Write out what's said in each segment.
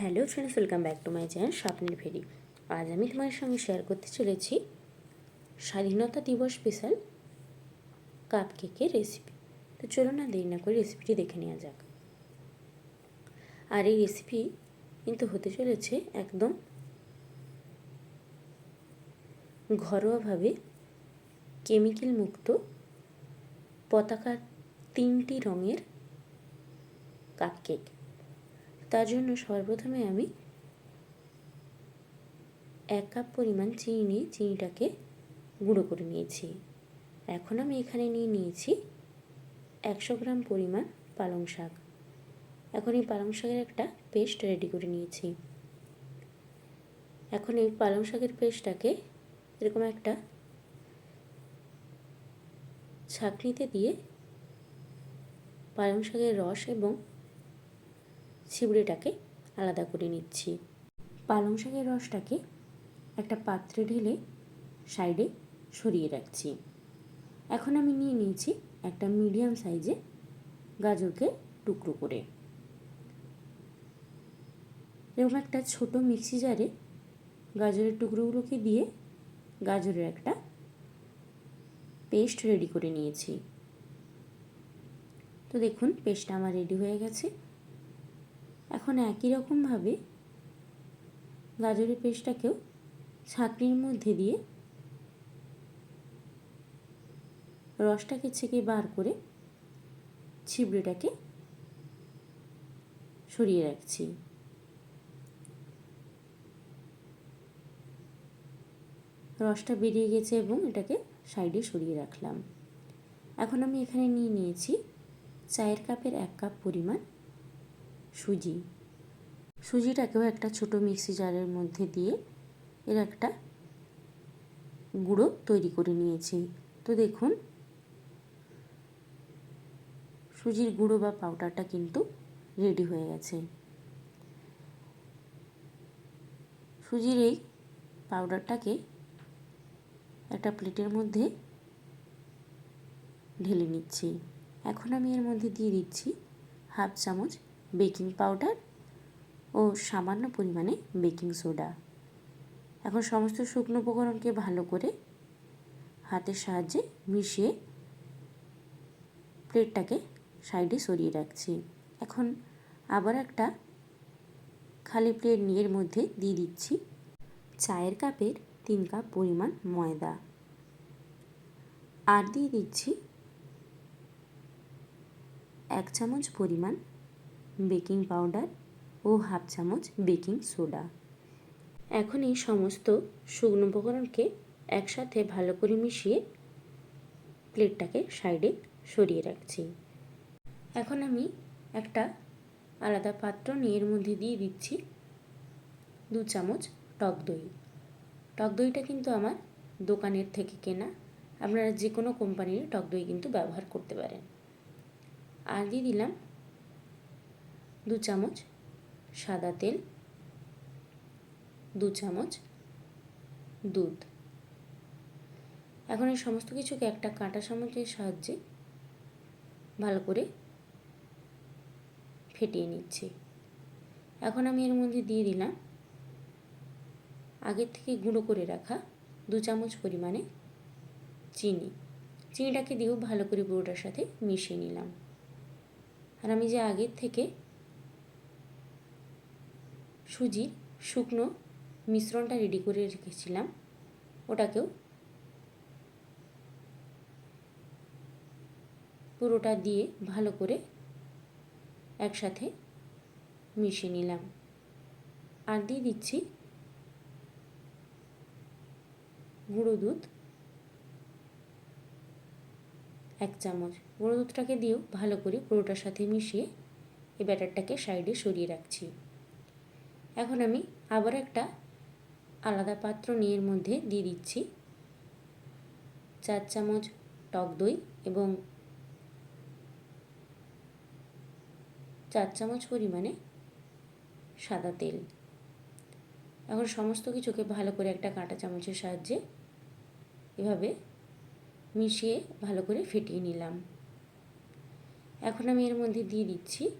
Hello friends, welcome back to my channel স্বপ্নের ফেরি আজ আমি তোমার সঙ্গে শেয়ার করতে চলেছি স্বাধীনতা দিবস স্পেশাল কাপ কেকের রেসিপি তো চলো না দেরি না করে রেসিপিটি দেখে নেওয়া যাক। আর এই রেসিপি কিন্তু হতে চলেছে একদম ঘরোয়াভাবে কেমিক্যাল মুক্ত পতাকার তিনটি রঙের কাপ কেক তার জন্য সর্বপ্রথমে আমি এক কাপ পরিমাণ চিনি নিয়ে চিনিটাকে গুঁড়ো করে নিয়েছি। এখন আমি এখানে নিয়ে নিয়েছি একশো গ্রাম পরিমাণ পালং শাক। এখন এই পালং শাকের একটা পেস্ট রেডি করে নিয়েছি। এখন এই পালং শাকের পেস্টটাকে এরকম একটা ছাঁকনিতে দিয়ে পালং শাকের রস এবং ছিবড়েটাকে আলাদা করে নিচ্ছি। পালং শাকের রসটাকে একটা পাত্রে ঢেলে সাইডে সরিয়ে রাখছি। এখন আমি নিয়ে নিয়েছি একটা মিডিয়াম সাইজে গাজরকে টুকরো করে। এরকম একটা ছোট মিক্সি জারে গাজরের টুকরোগুলোকে দিয়ে গাজরের একটা পেস্ট রেডি করে নিয়েছি। তো দেখুন, পেস্টটা আমার রেডি হয়ে গেছে। এখন একই রকমভাবে গাজরের পেস্টটাকেও ছাঁকনির মধ্যে দিয়ে রসটাকে ছেঁকে বার করে ছিবড়েটাকে সরিয়ে রাখছি। রসটা বেরিয়ে গেছে এবং এটাকে সাইডে সরিয়ে রাখলাম। এখন আমি এখানে নিয়ে নিয়েছি চায়ের কাপের এক কাপ পরিমাণ সুজি। সুজিটাকেও একটা ছোট মিক্সি জারের মধ্যে দিয়ে এর একটা গুঁড়ো তৈরি করে নিয়েছি। তো দেখুন, সুজির গুঁড়ো বা পাউডারটা কিন্তু রেডি হয়ে গেছে। সুজির এই পাউডারটাকে একটা প্লেটের মধ্যে ঢেলে নিচ্ছি। এখন আমি এর মধ্যে দিয়ে দিচ্ছি হাফ চামচ বেকিং পাউডার। ও সামান্য পরিমাণে বেকিং সোডা। এখন সমস্ত শুকনো উপকরণকে ভালো করে হাতের সাহায্যে মিশিয়ে প্লেটটাকে সাইডে সরিয়ে রাখছি। এখন আবার একটা খালি প্লেট নিয়ের মধ্যে দিয়ে দিচ্ছি। চায়ের কাপের তিন কাপ পরিমাণ ময়দা। আর দিয়ে দিচ্ছি এক চামচ পরিমাণ বেকিং পাউডার। ও হাফ চামচ বেকিং সোডা। এখন এই সমস্ত শুকনো উপকরণকে একসাথে ভালো করে মিশিয়ে প্লেটটাকে সাইডে সরিয়ে রাখছি। এখন আমি একটা আলাদা পাত্র নিয়ে এর মধ্যে দিয়ে দিচ্ছি দু চামচ টক দই। টক দইটা কিন্তু আমার দোকানের থেকে কেনা। আপনারা যে কোনো কোম্পানির টক দই কিন্তু ব্যবহার করতে পারেন। আর দিয়ে দিলাম দু চামচ সাদা তেল, দু চামচ দুধ। এখন এই সমস্ত কিছুকে একটা কাঁটা চামচের সাহায্যে ভালো করে ফেটিয়ে নিচ্ছি। এখন আমি এর মধ্যে দিয়ে দিলাম আগের থেকে গুঁড়ো করে রাখা দু চামচ পরিমাণে চিনি। চিনিটাকে দিয়েও ভালো করে পুরোটার সাথে মিশিয়ে নিলাম। আর আমি যে আগের থেকে সুজির শুকনো মিশ্রণটা রেডি করে রেখেছিলাম। ওটাকেও পুরোটা দিয়ে ভালো করে একসাথে মিশিয়ে নিলাম। আর দিয়ে দিচ্ছি গুঁড়ো দুধ। এক চামচ। গুঁড়ো দুধটাকে দিয়েও ভালো করে পুরোটার সাথে মিশিয়ে এই ব্যাটারটাকে সাইডে সরিয়ে রাখছি। এখন আমি আবার একটা আলাদা পাত্র নিয়ে এর মধ্যে দিয়ে দিচ্ছি। চার চামচ টক দই এবং চার চামচ পরিমাণে সাদা তেল। এখন সমস্ত কিছুকে ভালো করে একটা কাঁটা চামচের সাহায্যে এভাবে মিশিয়ে ভালো করে ফেটিয়ে নিলাম। এখন আমি এর মধ্যে দিয়ে দিচ্ছি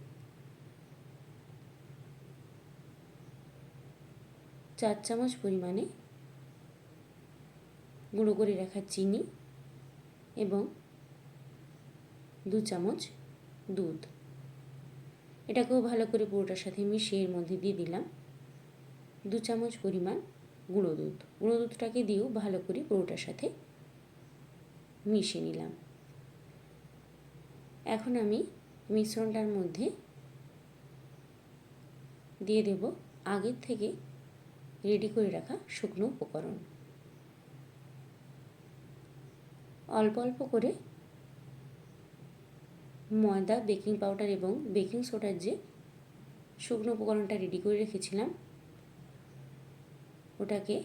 চার চামচ পরিমাণে গুঁড়ো করে রাখা চিনি এবং দু চামচ দুধ। এটাকেও ভালো করে পুরোটার সাথে মিশিয়ে এর মধ্যে দিয়ে দিলাম দু চামচ পরিমাণ গুঁড়ো দুধ। গুঁড়ো দুধটাকে দিয়েও ভালো করে পুরোটার সাথে মিশিয়ে নিলাম। এখন আমি মিশ্রণটার মধ্যে দিয়ে দেব আগের থেকে রেডি করে রাখা শুকনো উপকরণ। অল্প অল্প করে ময়দা, বেকিং পাউডার এবং বেকিং সোডার যে শুকনো উপকরণটা রেডি করে রেখেছিলাম, ওটাকে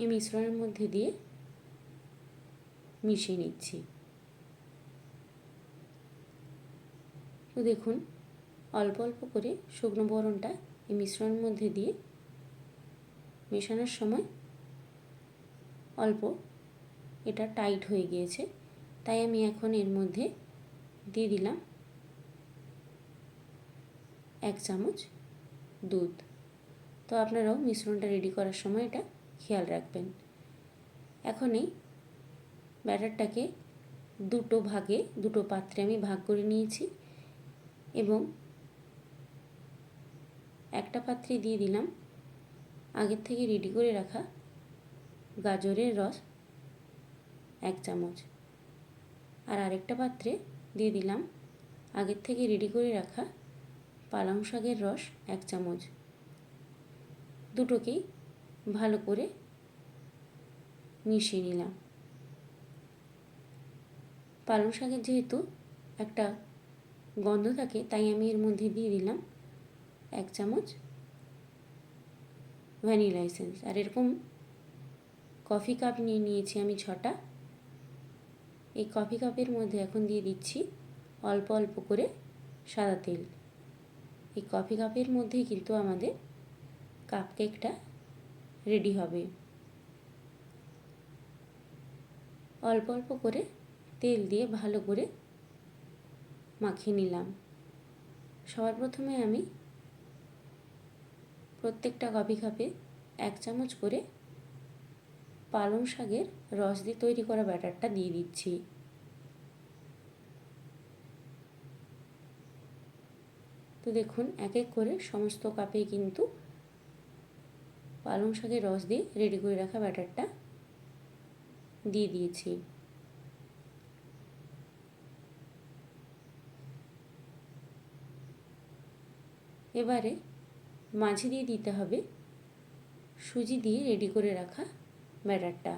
এই মিশ্রণের মধ্যে দিয়ে মিশিয়ে নিচ্ছি। তো দেখুন, অল্প অল্প করে শুকনো বরণটা এই মিশ্রণের মধ্যে দিয়ে মেশানোর সময় অল্প এটা টাইট হয়ে গিয়েছে। তাই আমি এখন এর মধ্যে দিয়ে দিলাম এক চামচ দুধ। তো আপনারাও মিশ্রণটা রেডি করার সময় এটা খেয়াল রাখবেন। এখন এই ব্যাটারটাকে দুটো ভাগে, দুটো পাত্রে আমি ভাগ করে নিয়েছি এবং একটা পাত্রে দিয়ে দিলাম আগের থেকে রেডি করে রাখা গাজরের রস এক চামচ। আর আরেকটা পাত্রে দিয়ে দিলাম আগের থেকে রেডি করে রাখা পালং শাকের রস এক চামচ। দুটোকেই ভালো করে মিশিয়ে নিলাম। পালং শাকের যেহেতু একটা গন্ধ থাকে, তাই আমি এর মধ্যে দিয়ে দিলাম এক চামচ ভ্যানিলা এসেন্স। আর এরকম কফি কাপ নিয়ে নিয়েছি আমি ছটা। এই কফি কাপের মধ্যে এখন দিয়ে দিচ্ছি অল্প অল্প করে সাদা তেল। এই কফি কাপের মধ্যেই কিন্তু আমাদের কাপ কেকটা রেডি হবে। অল্প অল্প করে তেল দিয়ে ভালো করে মাখিয়ে নিলাম। সবার প্রথমে আমি প্রত্যেকটা কাপে এক চামচ করে পালং শাকের রস দিয়ে তৈরি করা ব্যাটারটা দিয়ে দিচ্ছি। তো দেখুন, এক এক করে সমস্ত কাপে কিন্তু পালং শাকের রস দিয়ে রেডি করে রাখা ব্যাটারটা দিয়ে দিয়েছি। এবারে মাঝে দিয়ে দিতে হবে। সুজি দিয়ে রেডি করে রাখা ব্যাটারটা।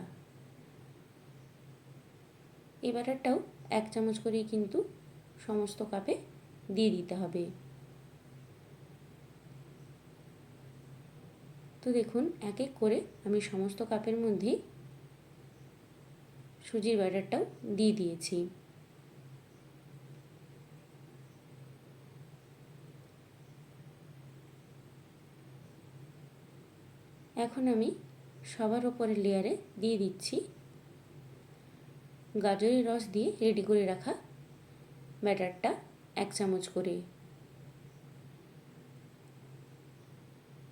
এই ব্যাটারটাও এক চামচ করেই কিন্তু সমস্ত কাপে দিয়ে দিতে হবে। তো দেখুন, এক এক করে আমি সমস্ত কাপের মধ্যেই সুজির ব্যাটারটাও দিয়ে দিয়েছি। এখন আমি সবার ওপরে লেয়ারে দিয়ে দিচ্ছি গাজরের রস দিয়ে রেডি করে রাখা ব্যাটারটা এক চামচ করে।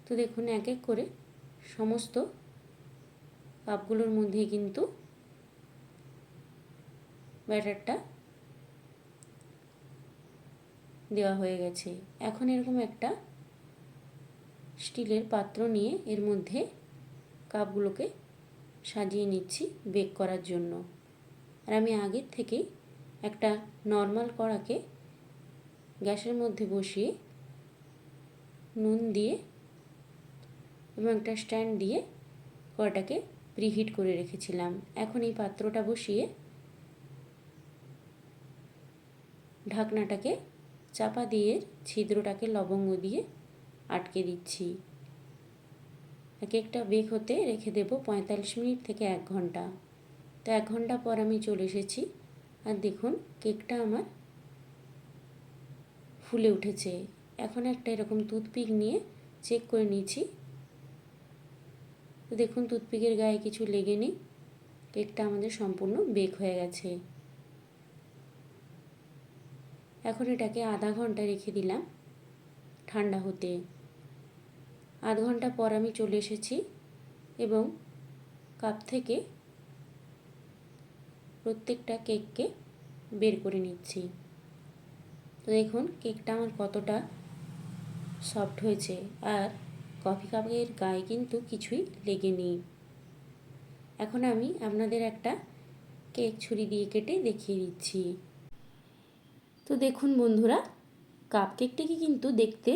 তো দেখুন, এক এক করে সমস্ত কাপগুলোর মধ্যে কিন্তু ব্যাটারটা দেওয়া হয়ে গেছে। এখন এরকম একটা স্টিলের পাত্র নিয়ে এর মধ্যে কাপগুলোকে সাজিয়ে নিচ্ছি বেক করার জন্য। আর আমি আগের থেকেই একটা নর্মাল কড়াকে গ্যাসের মধ্যে বসিয়ে নুন দিয়ে এবং একটা স্ট্যান্ড দিয়ে কড়াটাকে প্রিহিট করে রেখেছিলাম। এখন এই পাত্রটা বসিয়ে ঢাকনাটাকে চাপা দিয়ে ছিদ্রটাকে লবঙ্গ দিয়ে আটকে দিচ্ছি। এক একটা বেক হতে রেখে দেব পঁয়তাল্লিশ মিনিট থেকে এক ঘণ্টা। তো এক ঘণ্টা পর আমি চলে এসেছি। আর দেখুন, কেকটা আমার ফুলে উঠেছে। এখন একটা এরকম টুথপিক নিয়ে চেক করে নিয়েছি দেখুন, টুথপিকের গায়ে কিছু লেগে নেই। কেকটা আমাদের সম্পূর্ণ বেক হয়ে গেছে। এখন এটাকে আধা ঘণ্টা রেখে দিলাম ঠান্ডা হতে। আধ ঘণ্টা পর আমি চলে এসেছি এবং কাপ থেকে প্রত্যেকটা কেককে বের করে নিচ্ছি। তো দেখুন, কেকটা আমার কতটা সফট হয়েছে আর কফি কাপের গায়ে কিন্তু কিছুই লেগে নেই। এখন আমি আপনাদের একটা কেক ছুরি দিয়ে কেটে দেখিয়ে দিচ্ছি। তো দেখুন বন্ধুরা কাপ কেকটিকে কিন্তু দেখতে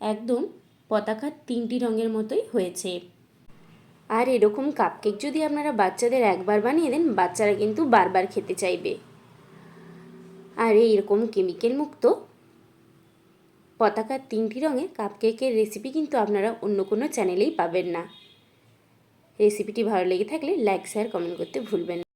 একদম পতাকার তিনটি রঙের মতোই হয়েছে। আর এরকম কাপকেক যদি আপনারা বাচ্চাদের একবার বানিয়ে দেন, বাচ্চারা কিন্তু বারবার খেতে চাইবে। আর এইরকম কেমিক্যাল মুক্ত পতাকার তিনটি রঙের কাপকেকের রেসিপি কিন্তু আপনারা অন্য কোনো চ্যানেলেই পাবেন না। রেসিপিটি ভালো লেগে থাকলে লাইক শেয়ার কমেন্ট করতে ভুলবেন না।